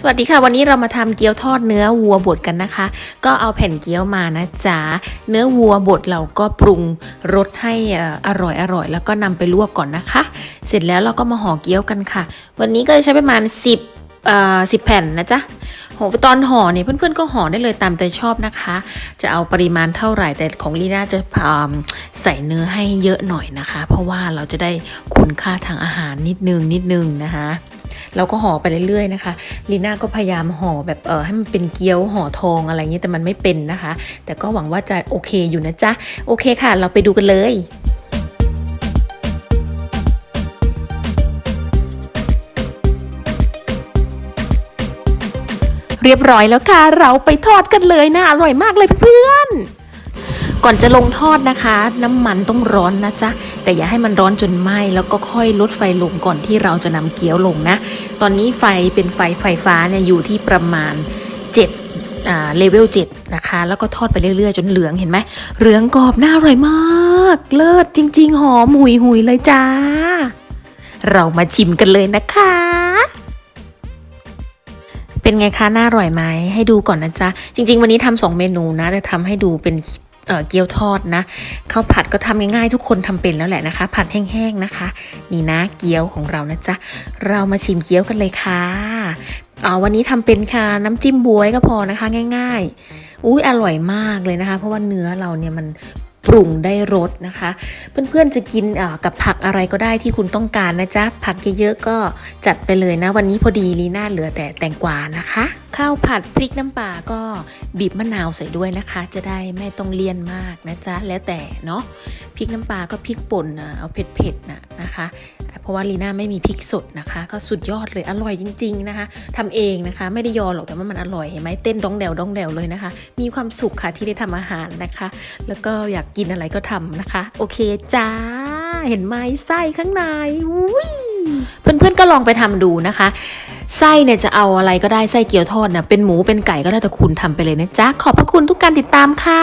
สวัสดีค่ะ วันนี้เรามาทำเกี๊ยวทอดเนื้อวัวบดกันนะคะ ก็เอาแผ่นเกี๊ยวมานะจ๊ะเนื้อวัวบดเราก็ปรุงรสให้อร่อยอร่อย แล้วก็นำไปลวกก่อนนะคะ เสร็จแล้วเราก็มาห่อเกี๊ยวกันค่ะ วันนี้ก็จะใช้ประมาณ 10เอ่อ10แผ่นนะจ๊ะโหตอนห่อเนี่ยเพื่อนๆก็ห่อได้เลยตามใจชอบนะคะ จะเอาปริมาณเท่าไหร่แต่ของลีน่าจะพามใส่เนื้อให้เยอะหน่อยนะคะ เพราะว่าเราจะได้คุณค่าทางอาหารนิดนึงนิดนึงนะคะ เราก็ห่อไปเรื่อยๆนะคะลีน่าก็พยายามห่อแบบเออให้มันเป็นเกี๊ยวห่อทองอะไรเงี้ยแต่มันไม่เป็นนะคะ แต่ก็หวังว่าจะโอเคอยู่นะจ๊ะโอเคค่ะ เราไปดูกันเลยเรียบร้อยแล้วค่ะ เราไปทอดกันเลยนะ อร่อยมากเลยเพื่อนๆ ก่อนจะลงทอดนะคะ น้ำมันต้องร้อนนะจ๊ะ แต่อย่าให้มันร้อนจนไหม้แล้วก็ค่อยลดไฟลงก่อนที่เราจะนำเกี๊ยวลงนะ ตอนนี้ไฟเป็นไฟไฟฟ้าเนี่ยอยู่ที่ประมาณ7อ่าเลเวล7นะคะ แล้วก็ทอดไปเรื่อยๆ จนเหลืองเห็นไหมเหลืองกรอบน่าอร่อยมาก เลิศจริง ๆ หอมหุยหุยเลยจ้า เรามาชิมกันเลยนะคะ เป็นไงคะ น่าอร่อยไหมให้ดูก่อนนะจ๊ะ จริง ๆ วันนี้ทำสองเมนูนะ แต่ทำให้ดูเป็น เออเกี๊ยวทอดนะข้าวผัดก็ทำง่ายๆทุกคนทำเป็นแล้วแหละนะคะ ผัดแห้งๆนะคะ นี่นะเกี๊ยวของเรานะจ๊ะเรามาชิมเกี๊ยวกันเลยค่ะเอวันนี้ทำเป็นค่ะน้ำจิ้มบวยก็พอนะคะ ง่าย ๆ อุ้ยอร่อยมากเลยนะคะ เพราะว่าเนื้อเราเนี่ยมันปรุงได้รสนะคะ เพื่อนๆจะกินอ่ากับผักอะไรก็ได้ที่คุณต้องการนะจ๊ะผักเยอะๆก็จัดไปเลยนะ วันนี้พอดีลีน่าเหลือแต่แตงกวานะคะข้าวผัดพริกน้ำปลาก็บีบมะนาวใส่ด้วยนะคะ จะได้ไม่ต้องเลี่ยนมากนะจ๊ะแล้วแต่เนาะพริกน้ำปลาก็พริกป่นนะเอาเผ็ดๆนะนะคะเพราะว่าลีน่าไม่มีพริกสดนะคะ ก็สุดยอดเลยอร่อยจริง ๆนะคะทำเองนะคะ ไม่ได้ยอหรอกแต่ว่ามันอร่อยเห็นไหมเต้นดองแดวดองแดวเลยนะคะ มีความสุขค่ะที่ได้ทำอาหารนะคะ แล้วก็อยากกินอะไรก็ทำนะคะ โอเคจ้า เห็นไหมไส้ข้างในเพื่อนๆก็ลองไปทำดูนะคะ ไส้เนี่ยจะเอาอะไรก็ได้ไส้เกี๊ยวทอดนะเป็นหมูเป็นไก่ก็ได้แต่คุณทำไปเลยนะจ๊ะขอบพระคุณทุกการติดตามค่ะ